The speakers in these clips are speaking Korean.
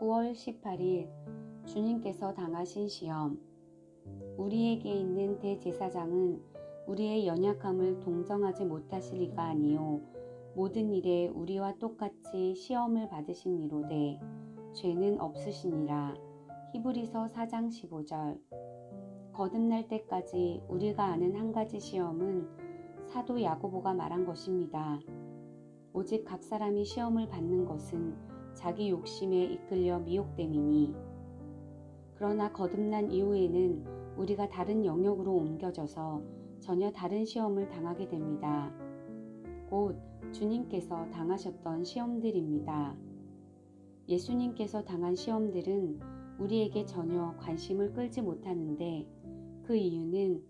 9월 18일 주님께서 당하신 시험. 우리에게 있는 대제사장은 우리의 연약함을 동정하지 못하실 리가 아니요 모든 일에 우리와 똑같이 시험을 받으신 이로되 죄는 없으시니라. 히브리서 4장 15절. 거듭날 때까지 우리가 아는 한 가지 시험은 사도 야고보가 말한 것입니다. 오직 각 사람이 시험을 받는 것은 자기 욕심에 이끌려 미혹됨이니 그러나 거듭난 이후에는 우리가 다른 영역으로 옮겨져서 전혀 다른 시험을 당하게 됩니다. 곧 주님께서 당하셨던 시험들입니다. 예수님께서 당한 시험들은 우리에게 전혀 관심을 끌지 못하는데 그 이유는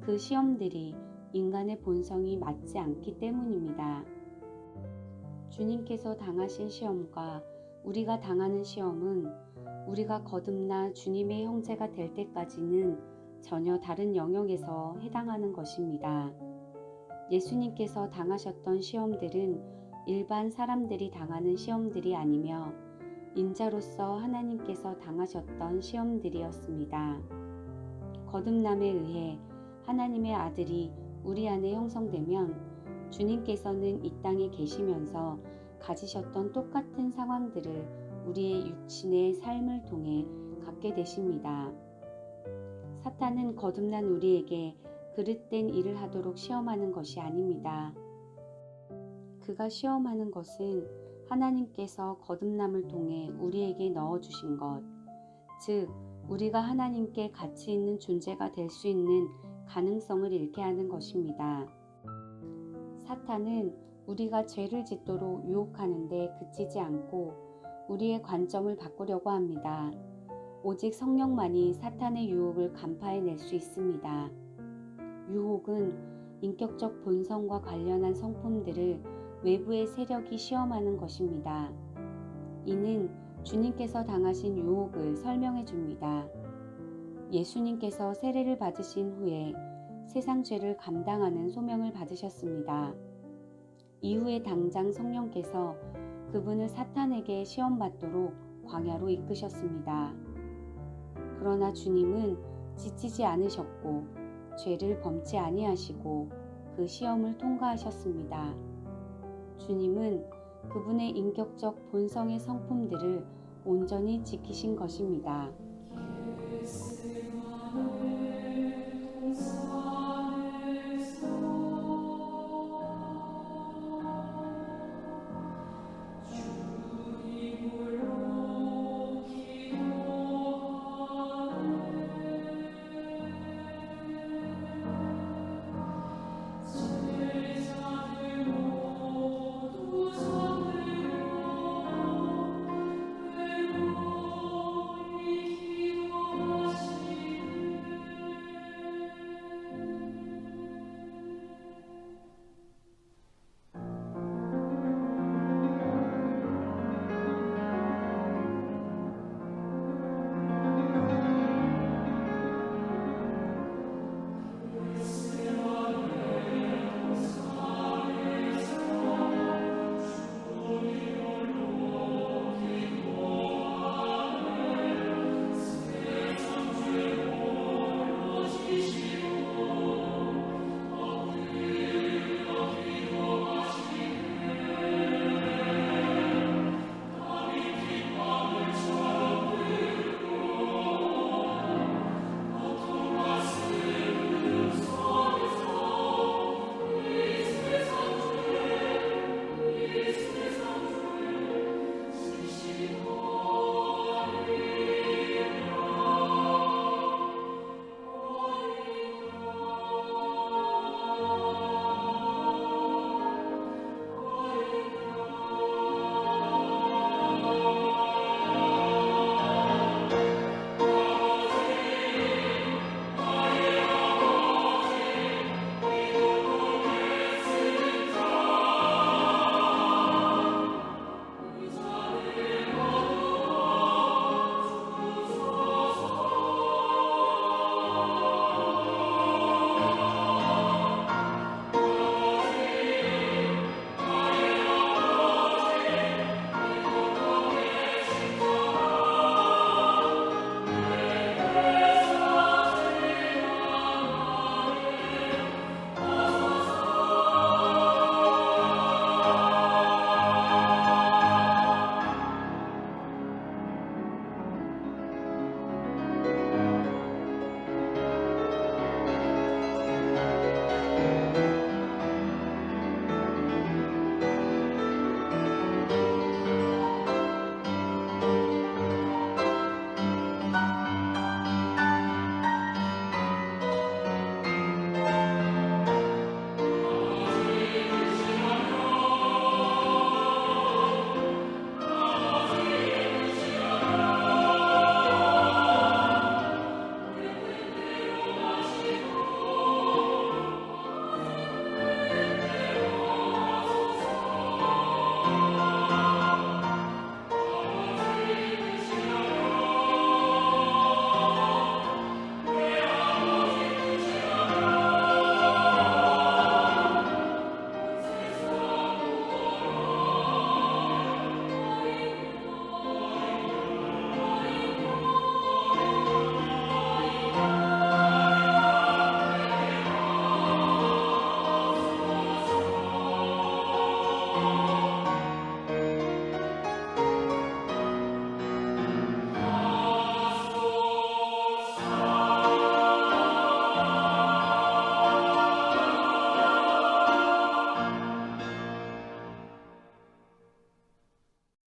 그 시험들이 인간의 본성이 맞지 않기 때문입니다. 주님께서 당하신 시험과 우리가 당하는 시험은 우리가 거듭나 주님의 형제가 될 때까지는 전혀 다른 영역에서 해당하는 것입니다. 예수님께서 당하셨던 시험들은 일반 사람들이 당하는 시험들이 아니며 인자로서 하나님께서 당하셨던 시험들이었습니다. 거듭남에 의해 하나님의 아들이 우리 안에 형성되면 주님께서는 이 땅에 계시면서 가지셨던 똑같은 상황들을 우리의 육신의 삶을 통해 갖게 되십니다. 사탄은 거듭난 우리에게 그릇된 일을 하도록 시험하는 것이 아닙니다. 그가 시험하는 것은 하나님께서 거듭남을 통해 우리에게 넣어주신 것, 즉, 우리가 하나님께 가치 있는 존재가 될 수 있는 가능성을 잃게 하는 것입니다. 사탄은 우리가 죄를 짓도록 유혹하는데 그치지 않고 우리의 관점을 바꾸려고 합니다. 오직 성령만이 사탄의 유혹을 간파해낼 수 있습니다. 유혹은 인격적 본성과 관련한 성품들을 외부의 세력이 시험하는 것입니다. 이는 주님께서 당하신 유혹을 설명해 줍니다. 예수님께서 세례를 받으신 후에 세상 죄를 감당하는 소명을 받으셨습니다. 이후에 당장 성령께서 그분을 사탄에게 시험받도록 광야로 이끄셨습니다. 그러나 주님은 지치지 않으셨고 죄를 범치 아니하시고 그 시험을 통과하셨습니다. 주님은 그분의 인격적 본성의 성품들을 온전히 지키신 것입니다.